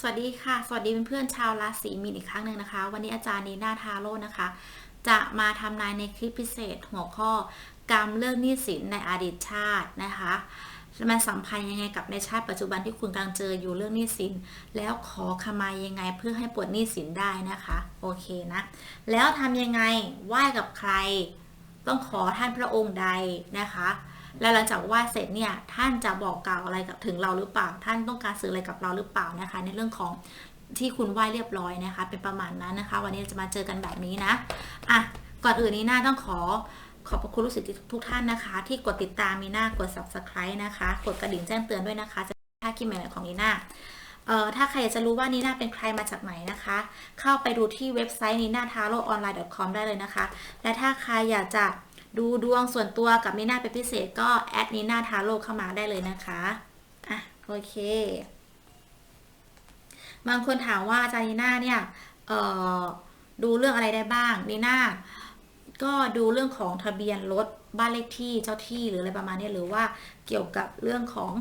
สวัสดีค่ะ สวัสดีเพื่อนๆชาวราศีมีนอีกครั้งหนึ่งนะคะ วันนี้อาจารย์นีนาทาโร่นะคะ จะมาทำนายในคลิปพิเศษ หัวข้อ กรรมเรื่องหนี้สินในอดีตชาตินะคะมันสัมพันธ์ยังไงกับในชาติปัจจุบันที่คุณกำลังเจออยู่เรื่องหนี้สิน แล้วขอขมายังไงเพื่อให้ปลดหนี้สินได้นะคะ โอเคนะ แล้วทำยังไงไหว้กับใคร ต้องขอท่านพระองค์ใดนะคะ แล้วหลังจากไหว้เสร็จเนี่ยท่านจะบอกกล่าวอะไรกับถึงเราหรือเปล่า ท่านต้องการสื่ออะไรกับเราหรือเปล่านะคะ ในเรื่องของที่คุณไหว้เรียบร้อยนะคะ เป็นประมาณนั้นนะคะ วันนี้จะมาเจอกันแบบนี้นะอะก่อนอื่นนี้น่าต้องขอขอบพระคุณลูกศิษย์ทุกท่านนะคะ ที่กดติดตามมีหน้ากด subscribe นะคะ กดกระดิ่งแจ้งเตือนด้วยนะคะ จะถ้าคลิปใหม่ๆของนีน่าเอ่อถ้าใครอยากจะรู้ว่านีน่าเป็นใครมาจากไหนนะคะ เข้าไปดูที่เว็บไซต์นีน่าทาโร่ออนไลน์ .com ได้เลยนะคะ และถ้าใครอยากจะ ดูดวงส่วนตัวกับนีน่าเป็นพิเศษก็แอดนีน่าทาโร่เข้ามาได้เลยนะคะอะโอเค บางคนถามว่าอาจารย์นีน่าเนี่ยเอ่อดูเรื่องอะไรได้บ้างนีน่าก็ดูเรื่องของทะเบียนรถบ้านเลขที่เจ้าที่หรืออะไรประมาณนี้หรือว่าเกี่ยวกับเรื่องของ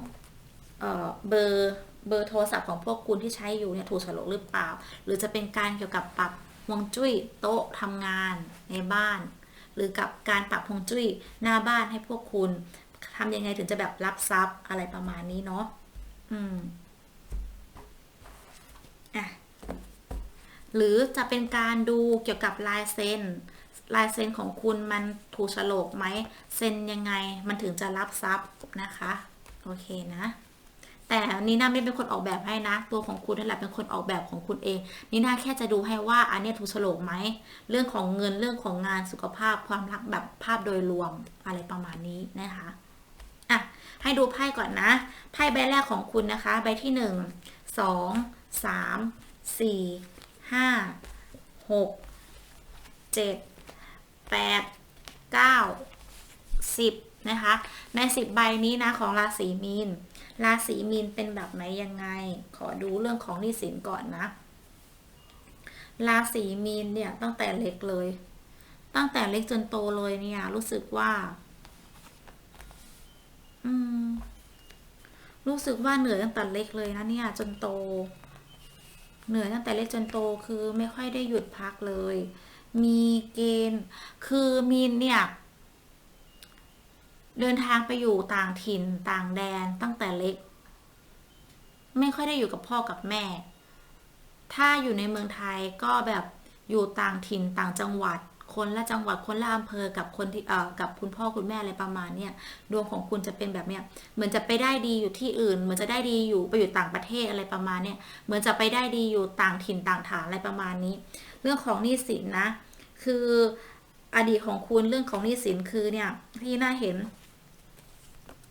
เอ่อเบอร์เบอร์โทรศัพท์ของพวกคุณที่ใช้อยู่เนี่ยถูกฉลกหรือเปล่า หรือจะเป็นการเกี่ยวกับปรับฮวงจุ้ยโต๊ะทำงานในบ้าน หรือกับการปรับฮวงจุ้ยหน้าบ้านให้พวกคุณทำยังไงถึงจะแบบรับทรัพย์อะไรประมาณนี้เนาะอืมอะหรือจะเป็นการดูเกี่ยวกับลายเซ็นลายเซ็นของคุณมันถูกฉลกไหมเซ็นยังไงมันถึงจะรับทรัพย์นะคะ โอเคนะ แต่นีน่าไม่เป็นคนออกแบบให้นะ ตัวของคุณนั่นแหละเป็นคนออกแบบของคุณเองนีน่าแค่จะดูให้ว่าอันนี้ถูกโฉลกไหมเรื่องของเงินเรื่องของงานสุขภาพความรักแบบภาพโดยรวมอะไรประมาณนี้นะคะอะให้ดูไพ่ก่อนนะไพ่ใบแรกของคุณนะคะ ใบที่หนึ่งสองสามสี่ห้าหกเจ็ดแปดเก้า สิบนะคะ ในสิบใบนี้นะของราศีมีน ราศีมีนเป็นแบบไหนยังไง ขอดูเรื่องของหนี้สินก่อนนะ ราศีมีนเนี่ยตั้งแต่เล็กเลย ตั้งแต่เล็กจนโตเลยเนี่ย รู้สึกว่า อืม รู้สึกว่าเหนื่อยตั้งแต่เล็กเลยนะเนี่ย จนโต เหนื่อยตั้งแต่เล็กจนโตคือไม่ค่อยได้หยุดพักเลย มีเกณฑ์ คือมีนเนี่ย เดินทางไปอยู่ต่างถิ่นต่างแดนตั้งแต่เล็ก ไม่ค่อยได้อยู่กับพ่อกับแม่ ถ้าอยู่ในเมืองไทยก็แบบอยู่ต่างถิ่นต่างจังหวัด คนละจังหวัดคนละอำเภอกับคนที่เอ่อกับคุณพ่อคุณแม่อะไรประมาณเนี้ยดวงของคุณจะเป็นแบบเนี้ยเหมือนจะไปได้ดีอยู่ที่อื่น เหมือนจะได้ดีอยู่ไปอยู่ต่างประเทศอะไรประมาณเนี้ยเหมือนจะไปได้ดีอยู่ต่างถิ่นต่างฐานอะไรประมาณนี้ เรื่องของหนี้สินนะ คืออดีตของคุณเรื่องของหนี้สินคือเนี่ยที่น่าเห็น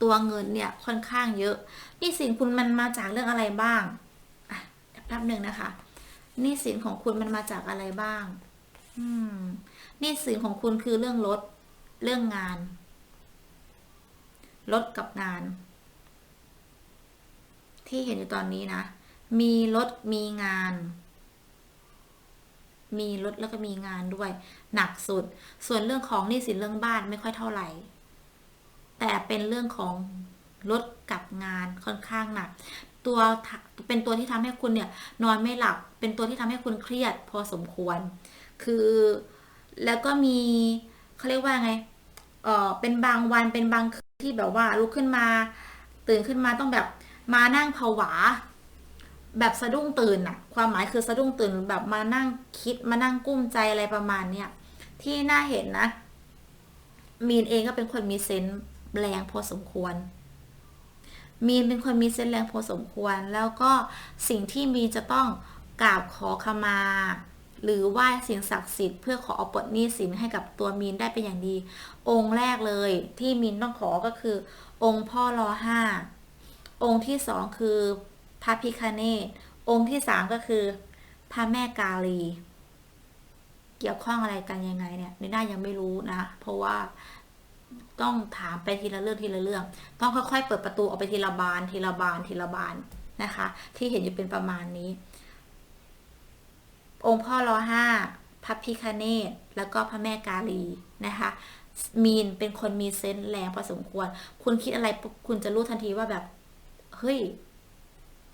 ตัวเงินเนี่ยค่อนข้างเยอะหนี้สินคุณมันมาจากเรื่องอะไรบ้างอะแป๊บหนึ่งนะคะหนี้สินของคุณมันมาจากอะไรบ้าง อืมหนี้สินของคุณคือเรื่องรถเรื่องงานรถกับงาน ที่เห็นอยู่ตอนนี้นะ มีรถมีงาน มีรถแล้วก็มีงานด้วย หนักสุด ส่วนเรื่องของหนี้สินเรื่องบ้านไม่ค่อยเท่าไหร่ แต่เป็นเรื่องของรถกับงานค่อนข้างหนัก ตัวเป็นตัวที่ทำให้คุณเนี่ยนอนไม่หลับ เป็นตัวที่ทำให้คุณเครียดพอสมควร คือแล้วก็มีเขาเรียกว่าไงเออเป็นบางวันเป็นบางคืนที่แบบว่าลุกขึ้นมา ตื่นขึ้นมาต้องแบบมานั่งผวา แบบสะดุ้งตื่นอะความหมายคือสะดุ้งตื่นแบบมานั่งคิดมานั่งกุ้มใจอะไรประมาณเนี้ยที่น่าเห็นนะ มีนเองก็เป็นคนมีเซนส์ แรงพอสมควร มีนเป็นคนมีเซนแรงพอสมควร แล้วก็สิ่งที่มีนจะต้องกราบขอขมา หรือไหว้สิ่งศักดิ์สิทธิ์เพื่อขอเอาปลดหนี้สินให้กับตัวมีนได้เป็นอย่างดี องค์แรกเลยที่มีนต้องขอก็คือ องค์พ่อรอห้าองค์ที่สองคือพระพิคเนตองค์ที่สามก็คือพระแม่กาลี เกี่ยวข้องอะไรกันยังไงเนี่ยในหน้ายังไม่รู้นะ เพราะว่า ต้องถามไปทีละเรื่องทีละเรื่อง ต้องค่อยๆ เปิดประตูออกไปทีละบานทีละบานทีละบานนะคะ ที่เห็นอยู่เป็นประมาณนี้ องค์พ่อรอห้าพระพิคเนตแล้วก็พระแม่กาลีนะคะมีนเป็นคนมีเซนส์แรงพอสมควร คุณคิดอะไรปุ๊บคุณจะรู้ทันทีว่าแบบ เฮ้ย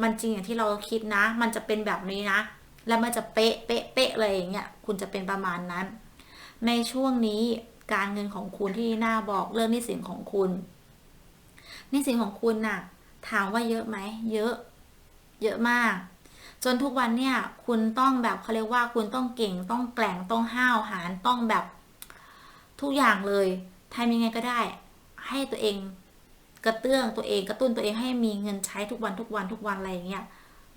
มันจริงอย่างที่เราคิดนะ มันจะเป็นแบบนี้นะ แล้วมันจะเป๊ะเป๊ะเป๊ะเลยอย่างเงี้ย คุณจะเป็นประมาณนั้น ในช่วงนี้ การเงินของคุณที่หน้าบอกเรื่องหนี้สินของคุณหนี้สินของคุณน่ะ ถามว่าเยอะไหมเยอะ เยอะมาก จนทุกวันเนี่ย คุณต้องแบบเขาเรียกว่าคุณต้องเก่งต้องแกล่งต้องห้าวหาญต้องแบบทุกอย่างเลยทำยังไงก็ได้ ให้ตัวเองกระเตื้องตัวเองกระตุ้นตัวเองให้มีเงินใช้ทุกวันทุกวันทุกวันอะไรอย่างเงี้ย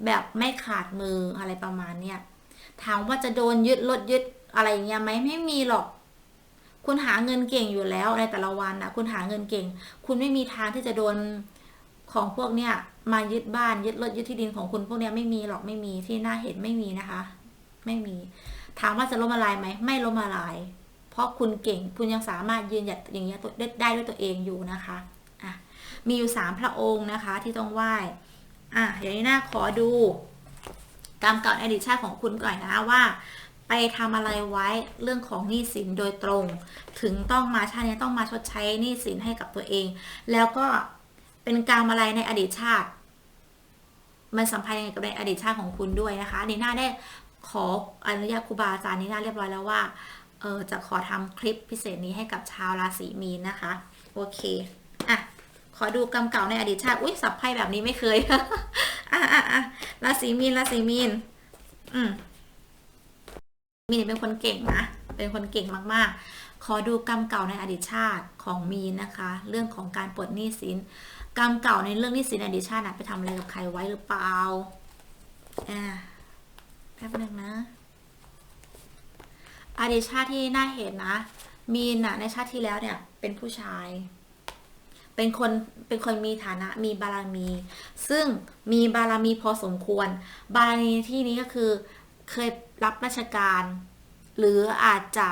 แบบไม่ขาดมืออะไรประมาณเนี้ยถามว่าจะโดนยึดรถยึดอะไรอย่างเงี้ยไหมไม่มีหรอก คุณหาเงินเก่งอยู่แล้วในแต่ละวันนะคุณหาเงินเก่ง คุณไม่มีทางที่จะโดนของพวกเนี้ยมายึดบ้านยึดรถยึดที่ดินของคุณพวกเนี้ยไม่มีหรอกไม่มีที่น่าเห็นไม่มีนะคะ ไม่มี ถามว่าจะล้มละลายไหมไม่ล้มละลาย เพราะคุณเก่งคุณยังสามารถยืนหยัดอย่างเงี้ยได้ได้ด้วยตัวเองอยู่นะคะอะมีอยู่สามพระองค์นะคะที่ต้องไหว้อะอย่างนี้น่าขอดูกรรมเก่าอดีตชาติของคุณก่อนนะว่า ไปทำอะไรไว้เรื่องของหนี้สินโดยตรง ถึงต้องมาชาตินี้ต้องมาชดใช้หนี้สินให้กับตัวเอง แล้วก็เป็นกรรมอะไรในอดีตชาติ มันสัมพันธ์ยังไงกับในอดีตชาติของคุณด้วยนะคะนีน่าได้ขออนุญาตครูบาอาจารย์นีน่าเรียบร้อยแล้วว่าเออจะขอทำคลิปพิเศษนี้ให้กับชาวราศีมีนนะคะ โอเคอะขอดูกรรมเก่าในอดีตชาติอุ้ยสับไพ่แบบนี้ไม่เคยอะอะอะราศีมีนราศีมีน อืม มีนเป็นคนเก่งนะ เป็นคนเก่งมากๆ ขอดูกรรมเก่าในอดีตชาติของมีนนะคะ เรื่องของการปลดหนี้สิน กรรมเก่าในเรื่องหนี้สินในอดีตชาตินะไปทำอะไรกับใครไว้หรือเปล่าอ่าแป๊บนึงนะอดีตชาติที่น่าเห็นนะ มีนนะในชาติที่แล้วเนี่ยเป็นผู้ชาย เป็นคนเป็นคนมีฐานะมีบารมี ซึ่งมีบารมีพอสมควร บารมีที่นี้ก็คือเคย รับราชการ หรืออาจจะ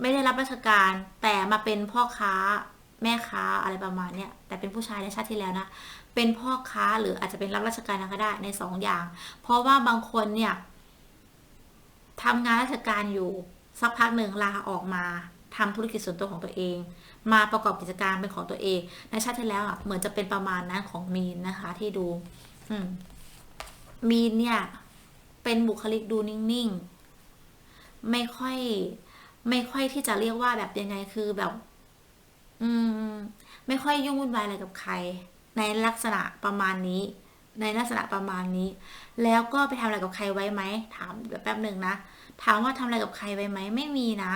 ไม่ได้รับราชการ แต่มาเป็นพ่อค้าแม่ค้าอะไรประมาณเนี้ยแต่เป็นผู้ชายในชาติที่แล้วนะ เป็นพ่อค้าหรืออาจจะเป็นรับราชการก็ได้ในสองอย่าง เพราะว่าบางคนเนี่ยทำงานราชการอยู่สักพักหนึ่งลาออกมาทำธุรกิจส่วนตัวของตัวเอง มาประกอบกิจการเป็นของตัวเอง ในชาติที่แล้วอะเหมือนจะเป็นประมาณนั้นของมีนนะคะ ที่ดู อืมมีนเนี่ย เป็นบุคลิกดูนิ่งๆ ไม่ค่อย ไม่ค่อยที่จะเรียกว่าแบบยังไงคือแบบ อืม ไม่ค่อยยุ่งวุ่นวายอะไรกับใคร ในลักษณะประมาณนี้ ในลักษณะประมาณนี้ แล้วก็ไปทำอะไรกับใครไว้ไหมถามแป๊บหนึ่งนะถามว่าทำอะไรกับใครไว้ไหมไม่มีนะ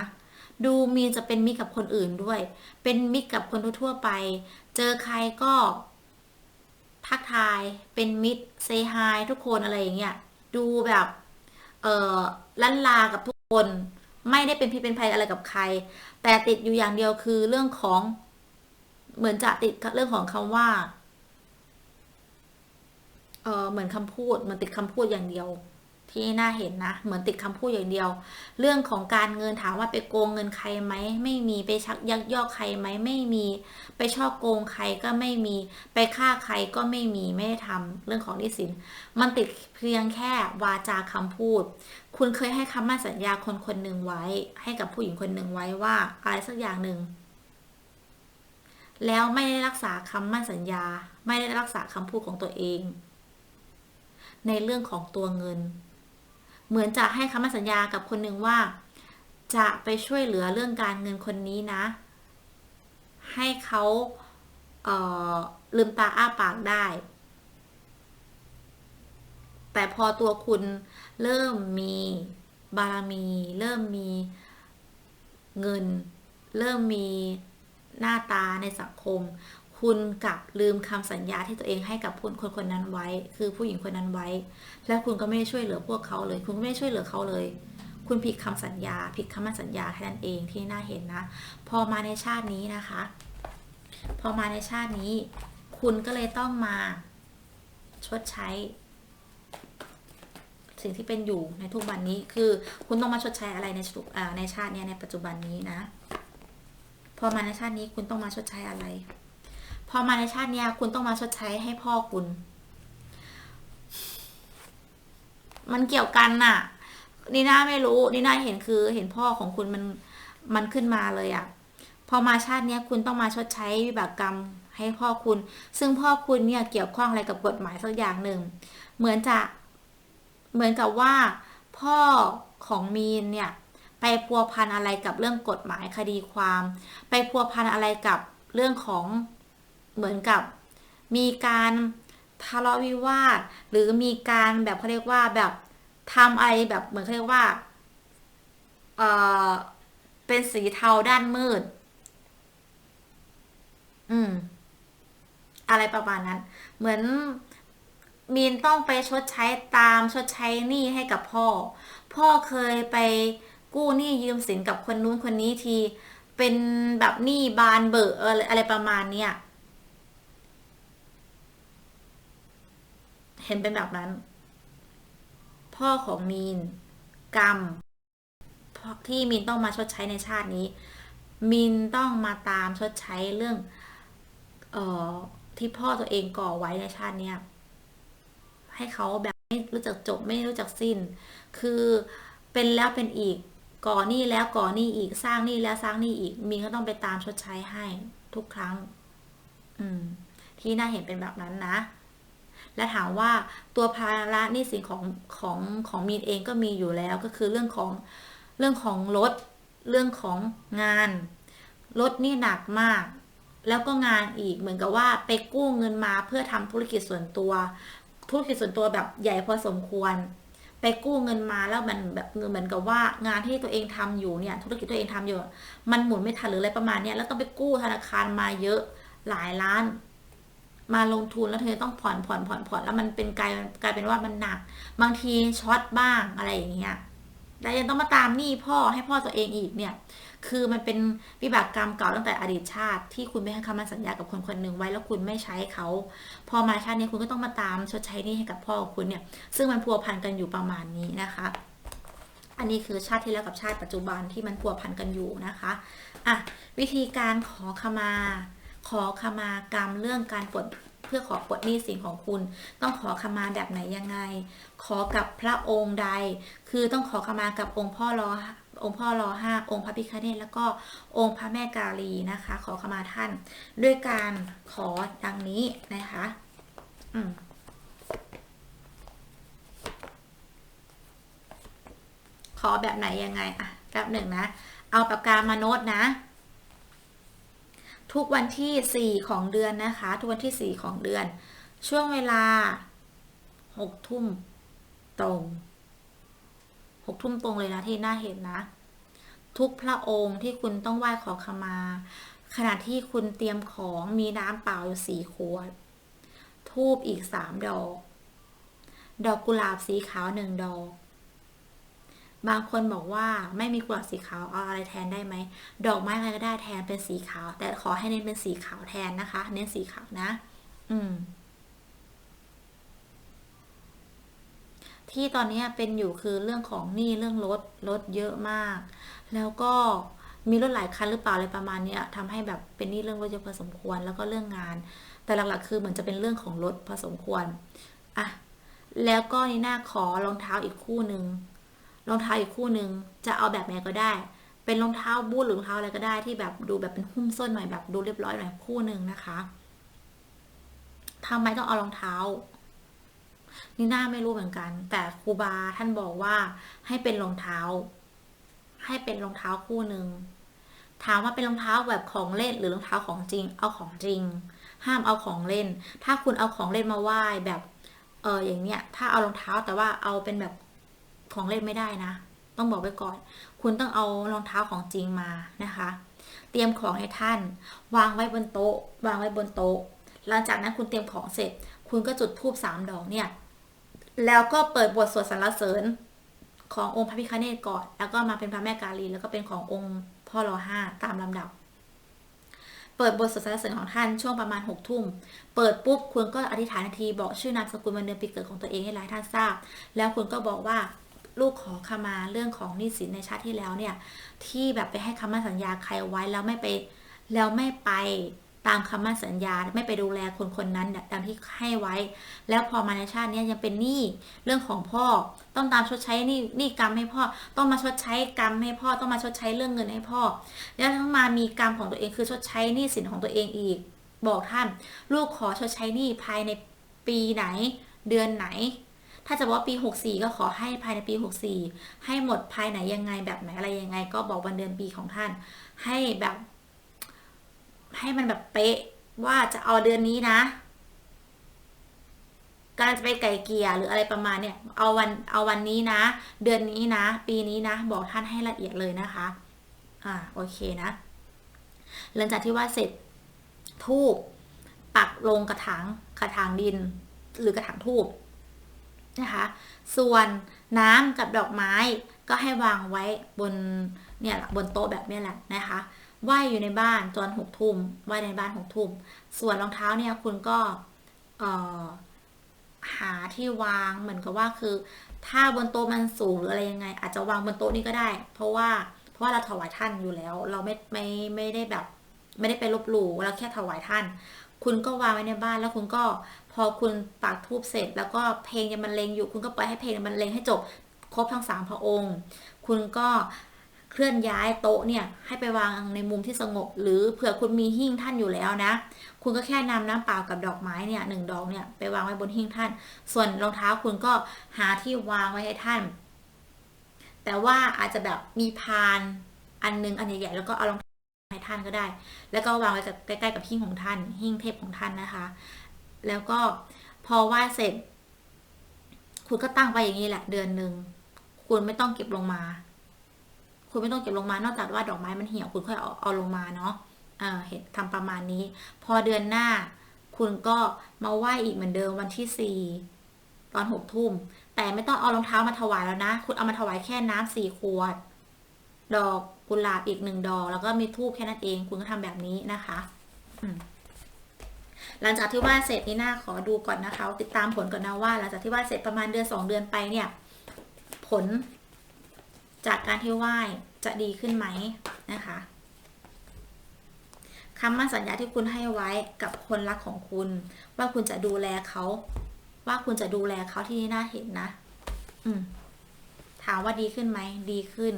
ดูมีจะเป็นมิตรกับคนอื่นด้วย เป็นมิตรกับคนทั่วๆไป เจอใครก็ทักทาย เป็นมิตรเซฮายทุกคนอะไรอย่างเงี้ย ดูแบบเออลันลากับทุกคนไม่ได้เป็นพิษเป็นภัยอะไรกับใคร แต่ติดอยู่อย่างเดียวคือเรื่องของเหมือนจะติดเรื่องของคำว่าเออเหมือนคำพูดมันติดคำพูดอย่างเดียว ที่น่าเห็นนะ เหมือนติดคำพูดอย่างเดียว เรื่องของการเงินถามว่าไปโกงเงินใครไหม ไม่มีไปชักยักยอกใครไหม ไม่มี ไปช่อโกงใครก็ไม่มี ไปฆ่าใครก็ไม่มี ไม่ได้ทำเรื่องของหนี้สิน มันติดเพียงแค่วาจาคำพูด คุณเคยให้คำมั่นสัญญาคนคนหนึ่งไว้ ให้กับผู้หญิงคนหนึ่งไว้ว่าอะไรสักอย่างหนึ่งแล้วไม่ได้รักษาคำมั่นสัญญา ไม่ได้รักษาคำพูดของตัวเอง ในเรื่องของตัวเงิน เหมือนจะให้คำมั่นสัญญากับคนหนึ่งว่า จะไปช่วยเหลือเรื่องการเงินคนนี้นะ ให้เขาเลืมตาอ้าปากได้ แต่พอตัวคุณเริ่มมีบารมี เริ่มมีเงิน เริ่มมีหน้าตาในสังคม คุณกลับลืมคำสัญญาที่ตัวเองให้กับคนคนคนนั้นไว้ คือผู้หญิงคนนั้นไว้ แล้วคุณก็ไม่ได้ช่วยเหลือพวกเขาเลย คุณก็ไม่ได้ช่วยเหลือเขาเลย คุณผิดคำสัญญา ผิดคำมั่นสัญญาแค่นั้นเองที่น่าเห็นนะ พอมาในชาตินี้นะคะ พอมาในชาตินี้ คุณก็เลยต้องมาชดใช้ สิ่งที่เป็นอยู่ในทุกวันนี้คือคุณต้องมาชดใช้อะไรในชุกในชาตินี้ในปัจจุบันนี้นะ พอมาในชาตินี้คุณต้องมาชดใช้อะไร พอมาในชาติเนี้ยคุณต้องมาชดใช้ให้พ่อคุณ มันเกี่ยวกันน่ะนี่น่าไม่รู้นี่น่าเห็นคือเห็นพ่อของคุณมันมันขึ้นมาเลยอะ่ะ พอมาชาติเนี้ยคุณต้องมาชดใช้วิบากกรรมให้พ่อคุณ ซึ่งพ่อคุณเนี่ยเกี่ยวข้องอะไรกับกฎหมายสักอย่างหนึ่ง เหมือนจะเหมือนกับว่า พ่อของมีนเนี่ย ไปพัวพันอะไรกับเรื่องกฎหมายคดีความ ไปพัวพันอะไรกับเรื่องของ เหมือนกับมีการทะเลาะวิวาท หรือมีการแบบเขาเรียกว่าแบบทำอะไรแบบเหมือนเขาเรียกว่าเออเป็นสีเทาด้านมืด อืม อะไรประมาณนั้น เหมือนมีนต้องไปชดใช้ตามชดใช้หนี้ให้กับพ่อ พ่อเคยไปกู้หนี้ยืมสินกับคนนู้นคนนี้ที เป็นแบบหนี้บานเบอร์ออะไรประมาณเนี้ย เห็นเป็นแบบนั้น พ่อของมีน กรรมที่มินต้องมาชดใช้ในชาตินี้มินต้องมาตามชดใช้เรื่องเออที่พ่อตัวเองก่อไว้ในชาติเนี้ยให้เขาแบบไม่รู้จักจบไม่รู้จักสิ้น คือเป็นแล้วเป็นอีกก่อหนี้แล้วก่อหนี้อีกสร้างหนี้แล้วสร้างหนี้อีกมินก็ต้องไปตามชดใช้ให้ทุกครั้ง อืม ที่น่าเห็นเป็นแบบนั้นนะ และถามว่าตัวภาระหนี้สินของของของมีนเองก็มีอยู่แล้วก็คือเรื่องของเรื่องของรถเรื่องของงานรถนี่หนักมาก แล้วก็งานอีกเหมือนกับว่าไปกู้เงินมาเพื่อทำธุรกิจส่วนตัว ธุรกิจส่วนตัวแบบใหญ่พอสมควร ไปกู้เงินมาแล้วมันแบบเงินเหมือนกับว่างานที่ตัวเองทำอยู่เนี่ยธุรกิจตัวเองทำอยู่ มันหมุนไม่ทันหรืออะไรประมาณเนี้ยแล้วต้องไปกู้ธนาคารมาเยอะหลายล้าน มาลงทุนแล้วเธอต้องผ่อนผ่อนผ่อนผ่อนแล้วมันเป็นกลายกลายเป็นว่ามันหนัก บางทีช็อตบ้างอะไรอย่างเงี้ยแล้วยังต้องมาตามหนี้พ่อให้พ่อตัวเองอีกเนี่ย คือมันเป็นวิบากกรรมเก่าตั้งแต่อดีตชาติ ที่คุณไม่ให้คำมั่นสัญญากับคนคนหนึ่งไว้แล้วคุณไม่ใช้เขา พอมาชาตินี้คุณก็ต้องมาตามชดใช้หนี้ให้กับพ่อของคุณเนี่ย ซึ่งมันพัวพันกันอยู่ประมาณนี้นะคะ อันนี้คือชาติที่แล้วกับชาติปัจจุบันที่มันพัวพันกันอยู่นะคะอะวิธีการขอขมา ขอขมากรรมเรื่องการปลดเพื่อขอปลดหนี้สินของคุณ ต้องขอขมาแบบไหนยังไง ขอกับพระองค์ใด คือต้องขอขมากับองค์พ่อรอองค์พ่อรอห้าองค์พระพิฆเนศแล้วก็องค์พระแม่กาลีนะคะ ขอขมาท่าน ด้วยการขอดังนี้นะคะอืมขอแบบไหนยังไงอะแบบหนึ่งนะ เอาปากกามาโน้ตนะ ทุกวันที่ 4 ของเดือนนะคะ ทุกวันที่ 4 ของเดือน ช่วงเวลา 6 ทุ่มตรง 6 ทุ่มตรงเลยนะที่น่าเห็นนะ ทุกพระองค์ที่คุณต้องไหว้ขอขมา ขณะที่คุณเตรียมของมีน้ำเปล่าอยู่สี่ขวด ทูบอีกสามดอก ดอกกุหลาบสีขาวหนึ่งดอก บางคนบอกว่าไม่มีกุหลาบสีขาวเอาอะไรแทนได้ไหม ดอกไม้อะไรก็ได้แทนเป็นสีขาว แต่ขอให้เน้นเป็นสีขาวแทนนะคะ เน้นสีขาวนะ อืม ที่ตอนนี้เป็นอยู่คือเรื่องของหนี้เรื่องรถรถเยอะมาก แล้วก็มีรถหลายคันหรือเปล่าอะไรประมาณนี้ทำให้แบบเป็นหนี้เรื่องรถเยอะพอสมควรแล้วก็เรื่องงาน แต่หลักๆ คือเหมือนจะเป็นเรื่องของรถพอสมควรอะแล้วก็นี่หน้าขอรองเท้าอีกคู่หนึ่ง รองเท้าอีกคู่หนึ่งจะเอาแบบไหนก็ได้ เป็นรองเท้าบูทหรือรองเท้าอะไรก็ได้ที่แบบดูแบบเป็นหุ้มส้นหน่อยแบบดูเรียบร้อยหน่อยคู่หนึ่งนะคะทำไมต้องเอารองเท้านี่น่าไม่รู้เหมือนกัน แต่ครูบาท่านบอกว่าให้เป็นรองเท้า ให้เป็นรองเท้าคู่หนึ่งถามว่าเป็นรองเท้าแบบของเล่นหรือรองเท้าของจริง เอาของจริง ห้ามเอาของเล่น ถ้าคุณเอาของเล่นมาไหว้แบบเอออย่างเนี้ยถ้าเอารองเท้าแต่ว่าเอาเป็นแบบ ของเล่นไม่ได้นะ ต้องบอกไว้ก่อน คุณต้องเอารองเท้าของจริงมานะคะ เตรียมของให้ท่าน วางไว้บนโต๊ะ วางไว้บนโต๊ะ หลังจากนั้นคุณเตรียมของเสร็จ คุณก็จุดธูปสามดอกเนี่ย แล้วก็เปิดบทสวดสรรเสริญขององค์พระพิฆเนศก่อน แล้วก็มาเป็นพระแม่กาลี แล้วก็เป็นขององค์พ่อรอห้าตามลำดับ เปิดบทสวดสรรเสริญของท่านช่วงประมาณหกทุ่ม เปิดปุ๊บคุณก็อธิษฐานทันทีบอกชื่อนามสกุลวันเดือนปีเกิดของตัวเองให้หลายท่านทราบ แล้วคุณก็บอกว่า ลูกขอขมาเรื่องของหนี้สินในชาติที่แล้วเนี่ย ที่แบบไปให้คำมั่นสัญญาใครไว้แล้วไม่ไปแล้วไม่ไปตามคำมั่นสัญญาไม่ไปดูแลคนคนนั้นดังที่ให้ไว้ แล้วพอมาในชาตินี้ยังเป็นหนี้เรื่องของพ่อ ต้องตามชดใช้หนี้หนี้กรรมให้พ่อ ต้องมาชดใช้กรรมให้พ่อต้องมาชดใช้เรื่องเงินให้พ่อ แล้วทั้งมามีกรรมของตัวเองคือชดใช้หนี้สินของตัวเองอีก บอกท่าน ลูกขอชดใช้หนี้ภายในปีไหน เดือนไหน ถ้าจะบอกว่าปี 64 ก็ขอให้ภายในปี 64 ให้หมดภายไหนยังไงแบบไหนอะไรยังไง ก็บอกวันเดือนปีของท่าน ให้แบบ ให้มันแบบเป๊ะว่าจะเอาเดือนนี้นะกำลังจะไปไก่เกียหรืออะไรประมาณเนี่ย เอาวันเอาวันนี้นะ เดือนนี้นะ ปีนี้นะ บอกท่านให้ละเอียดเลยนะคะ อ่าโอเคนะ หลังจากที่ว่าเสร็จทูบปักลงกระถางกระถางดิน หรือกระถางทูบ นะคะ ส่วนน้ำกับดอกไม้ก็ให้วางไว้บนเนี่ยบนโต๊ะแบบนี้แหละนะคะไหวอยู่ในบ้านตอนหกทุ่มไหวในบ้านหกทุ่มส่วนรองเท้าเนี่ยคุณก็หาที่วางเหมือนกับว่าคือ ถ้าบนโต๊ะมันสูงหรืออะไรยังไง อาจจะวางบนโต๊ะนี้ก็ได้ เพราะว่าเพราะว่าเราถวายท่านอยู่แล้ว เราไม่ไม่ไม่ได้แบบ ไม่ได้ไปลบหลู่เราแค่ถวายท่าน คุณก็วางไว้ในบ้านแล้วคุณก็พอคุณปักทูบเสร็จ แล้วก็เพลงยังบรรเลงอยู่ คุณก็ปล่อยให้เพลงบรรเลงให้จบครบทั้งสามพระองค์ คุณก็เคลื่อนย้ายโต๊ะเนี่ยให้ไปวางในมุมที่สงบ หรือเผื่อคุณมีหิ้งท่านอยู่แล้วนะ คุณก็แค่นำน้ำเปล่ากับดอกไม้เนี่ยหนึ่งดอกเนี่ยไปวางไว้บนหิ้งท่าน ส่วนรองเท้าคุณก็หาที่วางไว้ให้ท่าน แต่ว่าอาจจะแบบมีพานอันนึงอันใหญ่ๆแล้วก็เอารองเท้า ให้ท่านก็ได้ แล้วก็วางไว้กับใกล้ๆกับหิ้งของท่าน หิ้งเทพของท่านนะคะ แล้วก็พอไหว้เสร็จ คุณก็ตั้งไว้อย่างนี้แหละ เดือนหนึ่งคุณไม่ต้องเก็บลงมา คุณไม่ต้องเก็บลงมานอกจากว่าดอกไม้มันเหี่ยวคุณค่อยเอาเอาลงมาเนาะเออเห็นทำประมาณนี้ พอเดือนหน้า คุณก็มาไหว้อีกเหมือนเดิมวันที่สี่ตอนหกทุ่มแต่ไม่ต้องเอารองเท้ามาถวายแล้วนะ คุณเอามาถวายแค่น้ำสี่ขวด ดอกกุหลาบอีกหนึ่งดอก แล้วก็มีทูบแค่นั้นเอง คุณก็ทำแบบนี้นะคะหลังจากที่ว่าเสร็จนี่น่าขอดูก่อนนะคะ ติดตามผลก่อนนะว่า หลังจากที่ว่าเสร็จประมาณเดือนสองเดือนไปเนี่ย ผล จากการที่ไหว้จะดีขึ้นไหมนะคะคำมั่นสัญญาที่คุณให้ไว้กับคนรักของคุณ ว่าคุณจะดูแลเขาว่าคุณจะดูแลเขาที่น่าเห็นนะ อืมถามว่าดีขึ้นไหม ดีขึ้น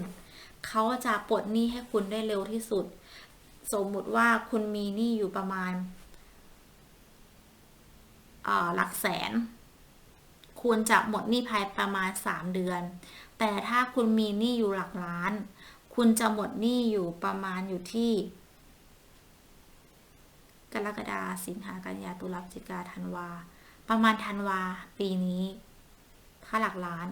เขาจะปลดหนี้ให้คุณได้เร็วที่สุด สมมุติว่าคุณมีหนี้อยู่ประมาณหลักแสน คุณจะหมดหนี้ภายประมาณ 3 เดือน แต่ถ้าคุณมีหนี้อยู่หลักล้าน คุณจะหมดหนี้อยู่ประมาณอยู่ที่ กรกฎาสิงหากันยาตุลาพฤศจิกาธันวา ประมาณธันวาปีนี้ค่าหลักล้าน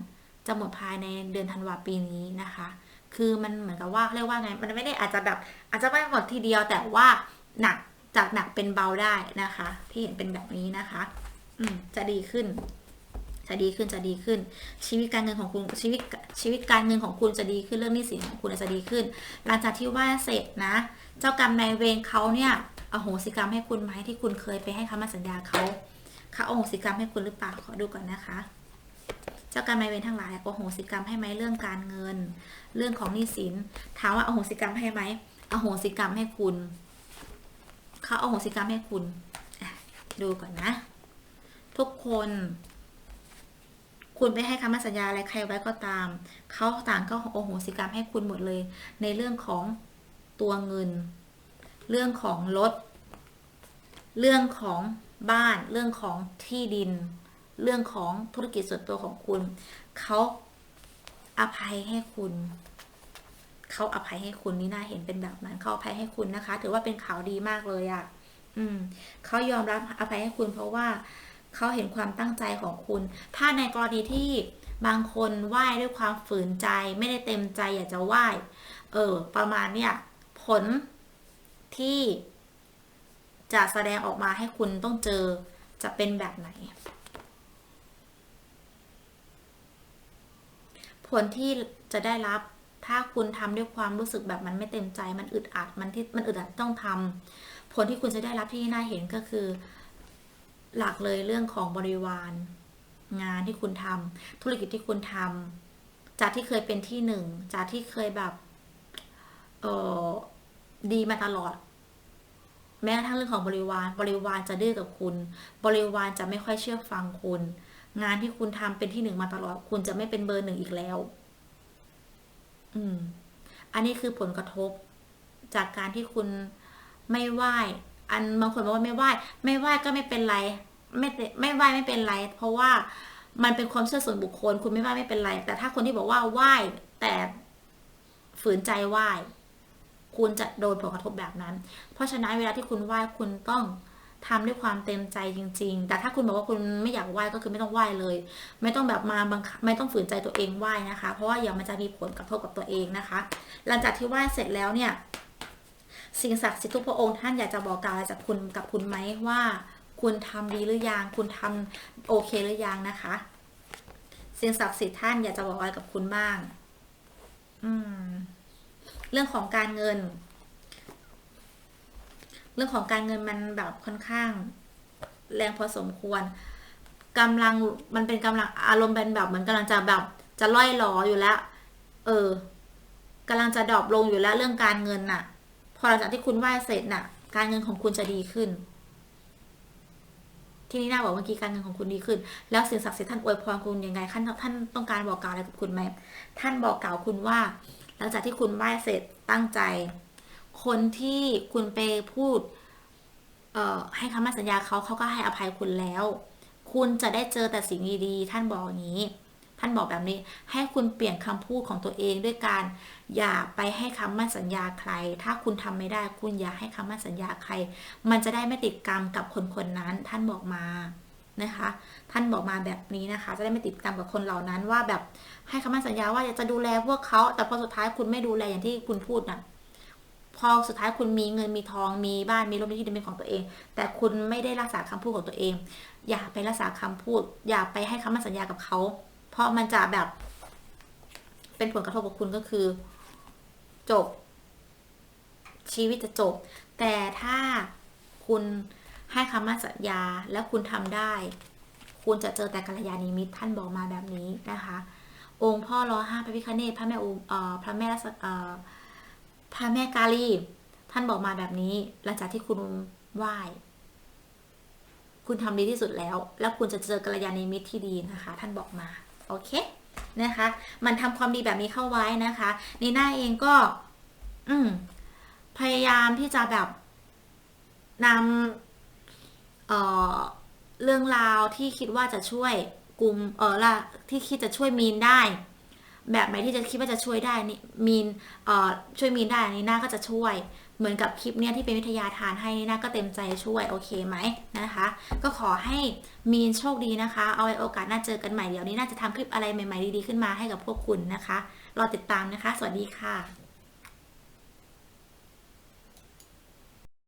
จะหมดภายในเดือนธันวาปีนี้นะคะ คือมันเหมือนกับว่าเรียกว่าไงมันไม่ได้อาจจะแบบอาจจะไม่หมดทีเดียวแต่ว่าหนักจากหนักเป็นเบาได้นะคะ ที่เห็นเป็นแบบนี้นะคะ อืมจะดีขึ้น จะดีขึ้นจะดีขึ้น ชีวิตการเงินของคุณชีวิตชีวิตการเงินของคุณจะดีขึ้นเรื่องนี้สินของคุณจะดีขึ้น หลังจากที่ว่าเสร็จนะ เจ้ากรรมนายเวรเขาเนี่ยอโหสิกรรมให้คุณไหมที่คุณเคยไปให้คำมั่นสัญญาเขาเขาอโหสิกรรมให้คุณหรือเปล่าขอดูก่อนนะคะ จ้ากรรมนายเวรทั้งหลายอโหสิกรรมให้ไหมเรื่องการเงิน เรื่องของหนี้สินถามว่าอโหสิกรรมให้ไหมอโหสิกรรมให้คุณเขาอโหสิกรรมให้คุณดูก่อนนะ ทุกคน คุณไปให้คำสัญญาอะไรใครไว้ก็ตามเขาต่างก็โอโหสิกรรมให้คุณหมดเลย ในเรื่องของตัวเงิน เรื่องของรถเรื่องของบ้านเรื่องของที่ดิน เรื่องของธุรกิจส่วนตัวของคุณ เขาอภัยให้คุณ เขาอภัยให้คุณนี่น่าเห็นเป็นแบบนั้นเขาอภัยให้คุณนะคะ ถือว่าเป็นข่าวดีมากเลยอะ่ะ อืมเขายอมรับอภัยให้คุณเพราะว่าเขาเห็นความตั้งใจของคุณ ถ้าในกรณีที่บางคนไหว้ด้วยความฝืนใจไม่ได้เต็มใจอยากจะไหว้เออ ประมาณเนี่ย ผลที่จะแสดงออกมาให้คุณต้องเจอจะเป็นแบบไหน ผลที่จะได้รับถ้าคุณทำด้วยความรู้สึกแบบมันไม่เต็มใจ มันอึดอัด มันที่มันอึดอัดต้องทำผลที่คุณจะได้รับที่น่าเห็นก็คือ หลักเลยเรื่องของบริวาร งานที่คุณทำธุรกิจที่คุณทำจากที่เคยเป็นที่หนึ่ง จากที่เคยแบบเออดีมาตลอด แม้กระทั่งเรื่องของบริวาร บริวารจะดื้อกับคุณ บริวารจะไม่ค่อยเชื่อฟังคุณ งานที่คุณทำเป็นที่หนึ่งมาตลอด คุณจะไม่เป็นเบอร์หนึ่งอีกแล้ว อืม อันนี้คือผลกระทบ จากการที่คุณไม่ไหวอันบางคนบอกว่าไม่ไหวไม่ไหวก็ไม่เป็นไร ไม่ไม่ไหวไม่เป็นไร เพราะว่ามันเป็นความเชื่อส่วนบุคคล คุณไม่ไหวไม่เป็นไร แต่ถ้าคนที่บอกว่าไหวแต่ฝืนใจไหวคุณจะโดนผลกระทบแบบนั้น เพราะฉะนั้นเวลาที่คุณไหว้คุณต้อง ทำด้วยความเต็มใจจริง ๆ แต่ถ้าคุณบอกว่าคุณไม่อยากไหว้ก็คือไม่ต้องไหว้เลย ไม่ต้องแบบมาบังคับไม่ต้องฝืนใจตัวเองไหว้นะคะ เพราะว่าอย่ามันจะมีผลกระทบกับตัวเองนะคะ หลังจากที่ไหว้เสร็จแล้วเนี่ย สิ่งศักดิ์สิทธิ์ทุกพระองค์ท่านอยากจะบอกกล่าวอะไรจากคุณกับคุณไหมว่า คุณทำดีหรือยังคุณทำโอเคหรือยังนะคะ สิ่งศักดิ์สิทธิ์ท่านอยากจะบอกอะไรกับคุณบ้าง อืม เรื่องของการเงิน เรื่องของการเงินมันแบบค่อนข้าง แรงพอสมควรกำลังมันเป็นกำลังอารมณ์เป็นแบบเหมือนกำลังจะแบบจะล่อยหลออยู่แล้ว เออกำลังจะดรอปลงอยู่แล้ว เรื่องการเงินน่ะ พอหลังจากที่คุณไหว้เสร็จน่ะ การเงินของคุณจะดีขึ้น ที่นี่น่าบอกเมื่อกี้การเงินของคุณดีขึ้น แล้วสิ่งศักดิ์สิทธิ์ท่านอวยพรคุณยังไงท่านท่านต้องการบอกกล่าวอะไรกับคุณไหมท่านบอกกล่าวคุณว่า หลังจากที่คุณไหว้เสร็จตั้งใจ คนที่คุณไปพูดเออให้คำมั่นสัญญาเขาเขาก็ให้อภัยคุณแล้ว คุณจะได้เจอแต่สิ่งดีๆท่านบอกอย่างนี้ ท่านบอกแบบนี้ ให้คุณเปลี่ยนคำพูดของตัวเองด้วยการ อย่าไปให้คำมั่นสัญญาใคร ถ้าคุณทำไม่ได้คุณอย่าให้คำมั่นสัญญาใคร มันจะได้ไม่ติดกรรมกับคนคนนั้น ท่านบอกมานะคะ ท่านบอกมาแบบนี้นะคะ จะได้ไม่ติดกรรมกับคนเหล่านั้นว่าแบบให้คำมั่นสัญญาว่าอยากจะดูแลพวกเขาแต่พอสุดท้ายคุณไม่ดูแลอย่างที่คุณพูดน่ะ พอสุดท้ายคุณมีเงินมีทองมีบ้านมีรถมีที่ดินเป็นของตัวเอง แต่คุณไม่ได้รักษาคำพูดของตัวเอง อย่าไปรักษาคำพูด อย่าไปให้คำมั่นสัญญากับเขา เพราะมันจะแบบ เป็นผลกระทบกับคุณก็คือ จบ ชีวิตจะจบ แต่ถ้าคุณให้คำมั่นสัญญาแล้วคุณทำได้ คุณจะเจอแต่กัลยาณมิตรท่านบอกมาแบบนี้นะคะ องค์พ่อรอห้าพระพิคเนตพระแม่อุเอ่อพระแม่ พระแม่กาลี ท่านบอกมาแบบนี้ หลังจากที่คุณไหว้คุณทำดีที่สุดแล้ว แล้วคุณจะเจอกัลยาณมิตรที่ดีนะคะ ท่านบอกมา โอเค นะคะ มันทำความดีแบบนี้เข้าไว้นะคะนีน่าเองก็ อืม พยายามที่จะแบบนำเอ่อ เรื่องราวที่คิดว่าจะช่วยกลุ่ม เออละที่คิดจะช่วยมีนได้ แบบไหนที่จะคิดว่าจะช่วยได้นี่มีนช่วยมีนได้นี่น่าก็จะช่วย เหมือนกับคลิปเนี้ยที่เป็นวิทยาทานให้นี่น่าก็เต็มใจช่วยโอเคไหมนะคะ ก็ขอให้มีนโชคดีนะคะ เอาไว้โอกาสหน้าเจอกันใหม่เดี๋ยวนี้น่าจะทำคลิปอะไรใหม่ๆดีๆขึ้นมาให้กับพวกคุณนะคะรอติดตามนะคะ สวัสดีค่ะ